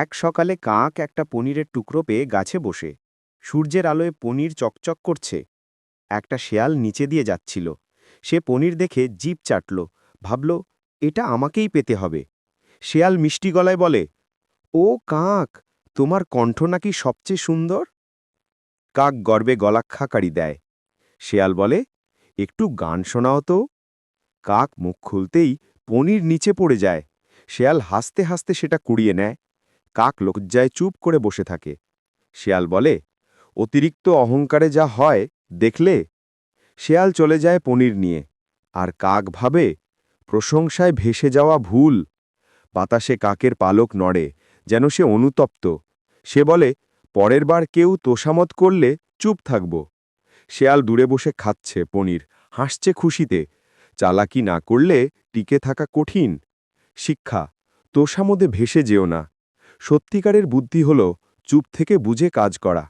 এক সকালে কাক একটা পনিরের টুকরো পেয়ে গাছে বসে। সূর্যের আলোয় পনির চকচক করছে। একটা শেয়াল নিচে দিয়ে যাচ্ছিল। সে পনির দেখে জিভ চাটল। ভাবল, এটা আমাকেই পেতে হবে। শেয়াল মিষ্টি গলায় বলে, ও কাক, তোমার কণ্ঠ নাকি সবচেয়ে সুন্দর? কাক গর্বে গলা খাকারি দেয়। শেয়াল বলে, একটু গান শোনাও তো। কাক মুখ খুলতেই পনির নিচে পড়ে যায়। শেয়াল হাসতে হাসতে সেটা কুড়িয়ে নেয়। কাক লজ্জায় চুপ করে বসে থাকে। শেয়াল বলে, অতিরিক্ত অহংকারে যা হয়, দেখলে? শেয়াল চলে যায় পনির নিয়ে। আর কাক ভাবে, প্রশংসায় ভেসে যাওয়া ভুল। বাতাসে কাকের পালক নড়ে, যেন সে অনুতপ্ত। সে বলে, পরের বার কেউ তোষামত করলে চুপ থাকব। শেয়াল দূরে বসে খাচ্ছে পনির, হাসছে খুশিতে। চালাকি না করলে টিকে থাকা কঠিন। শিক্ষা, তোষামদে ভেসে যেও না। সত্যিকারের বুদ্ধি হল চুপ থেকে বুঝে কাজ করা।